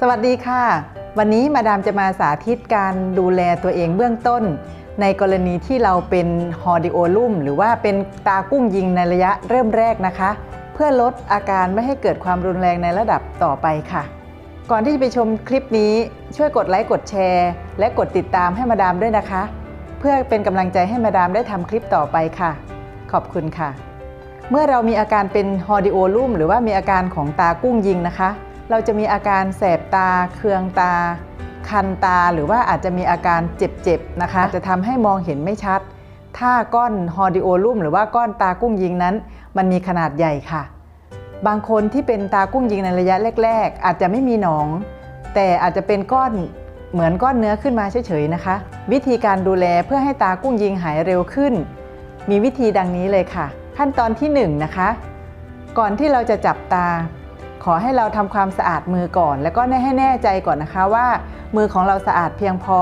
สวัสดีค่ะ วันนี้มาดามจะมาสาธิตการดูแลตัวเองเบื้องต้น ในกรณีที่เราเป็นฮอร์ดิโอลุ่มหรือว่าเป็นตากุ้งยิงในระยะเริ่มแรกนะคะ เพื่อลดอาการไม่ให้เกิดความรุนแรงในระดับต่อไปค่ะ ก่อนที่จะไปชมคลิปนี้ช่วยกดไลค์กดแชร์ และกดติดตามให้มาดามด้วยนะคะ เพื่อเป็นกำลังใจให้มาดามได้ทำคลิปต่อไปค่ะ ขอบคุณค่ะ เมื่อเรามีอาการเป็นฮอร์ดิโอลุ่มหรือว่ามีอาการของตากุ้งยิงนะคะ เราจะมีอาการแสบตา เคืองตา คันตา หรือว่าอาจจะมีอาการเจ็บๆนะคะ จะทำให้มองเห็นไม่ชัด ถ้าก้อนฮอร์ดิโอลุ่มหรือว่าก้อนตากุ้งยิงนั้น มันมีขนาดใหญ่ค่ะ บางคนที่เป็นตากุ้งยิงในระยะแรก ๆ อาจจะไม่มีหนอง แต่อาจจะเป็นก้อนเหมือนก้อนเนื้อขึ้นมาเฉยๆนะคะ วิธีการดูแลเพื่อให้ตากุ้งยิงหายเร็วขึ้น มีวิธีดังนี้เลยค่ะ ขั้นตอนที่1นงนะคะ ก่อนที่เราจะจับตา ขอให้เราทำความสะอาดมือก่อน แล้วก็ให้แน่ใจก่อนนะคะว่า มือของเราสะอาดเพียงพอ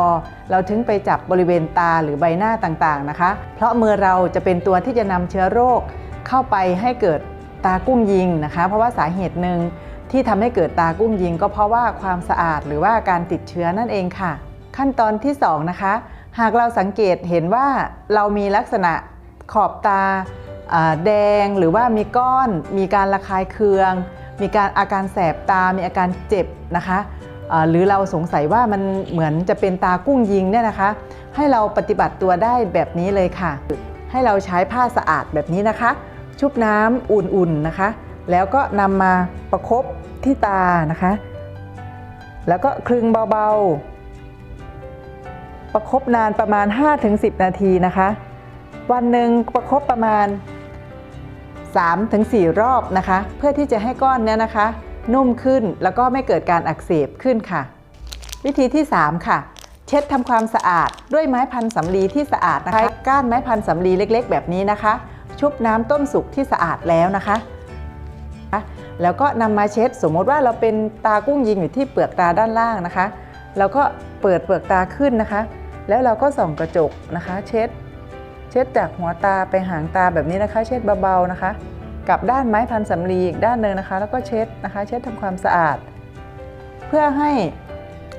เราถึงไปจับบริเวณตาหรือใบหน้าต่างๆนะคะ เพราะมือเราจะเป็นตัวที่จะนำเชื้อโรค เข้าไปให้เกิดตากุ้งยิงนะคะ เพราะว่าสาเหตุหนึ่งที่ทำให้เกิดตากุ้งยิง ก็เพราะว่าความสะอาดหรือว่าการติดเชื้อนั่นเองค่ะ ขั้นตอนที่สองนะคะหากเราสังเกตเห็นว่าเรามีลักษณะขอบตาอ่าแดงหรือว่ามีก้อน มีการระคายเคือง มีการอาการแสบตา มีอาการเจ็บนะคะหรือเราสงสัยว่ามันเหมือนจะเป็นตากุ้งยิงเนี่ยนะคะ ให้เราปฏิบัติตัวได้แบบนี้เลยค่ะ ให้เราใช้ผ้าสะอาดแบบนี้นะคะ ชุบน้ำอุ่นๆนะคะ แล้วก็นำมาประคบที่ตานะคะ แล้วก็คลึงเบาๆ ประคบนานประมาณ 5-10 นาทีนะคะ วันหนึ่งประคบประมาณ 3-4 รอบนะคะ เพื่อที่จะให้ก้อนเนี้ยนะคะ นุ่มขึ้นแล้วก็ไม่เกิดการอักเสบขึ้นค่ะ วิธีที่ 3 ค่ะ เช็ดทำความสะอาดด้วยไม้พันสำลีที่สะอาดนะคะก้านไม้พันสำลีเล็ก ๆ แบบนี้นะคะ ชุบน้ำต้มสุกที่สะอาดแล้วนะคะแล้วก็นำมาเช็ดสมมติว่าเราเป็นตากุ้งยิงอยู่ที่เปลือกตาด้านล่างนะคะ เราก็เปิดเปลือกตาขึ้นนะคะ แล้วเราก็ส่องกระจกนะคะ เช็ด เช็ดจากหัวตาไปหางตาแบบนี้นะคะ เช็ดเบาๆนะคะกับด้านไม้พันสำลีอีกด้านหนึ่งนะคะ แล้วก็เช็ดนะคะ เช็ดทำความสะอาด เพื่อให้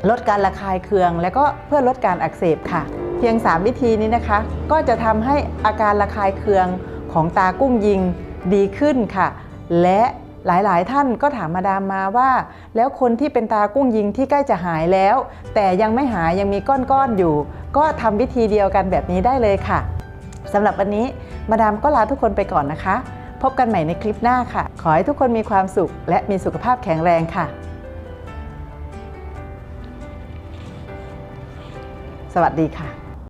ลดการระคายเคือง และก็เพื่อลดการอักเสบค่ะ เพียง 3 วิธีนี้นะคะ ก็จะทำให้อาการระคายเคืองของตากุ้งยิงดีขึ้นค่ะ และหลายๆ ท่านก็ถามมาดามมาว่า แล้วคนที่เป็นตากุ้งยิงที่ใกล้จะหายแล้ว แต่ยังไม่หายยังมีก้อนๆอยู่ ก็ทำวิธีเดียวกันแบบนี้ได้เลยค่ะ สำหรับวันนี้มาดามก็ลาทุกคนไปก่อนนะคะ พบกันใหม่ในคลิปหน้าค่ะ ขอให้ทุกคนมีความสุข และมีสุขภาพแข็งแรงค่ะ สวัสดีค่ะ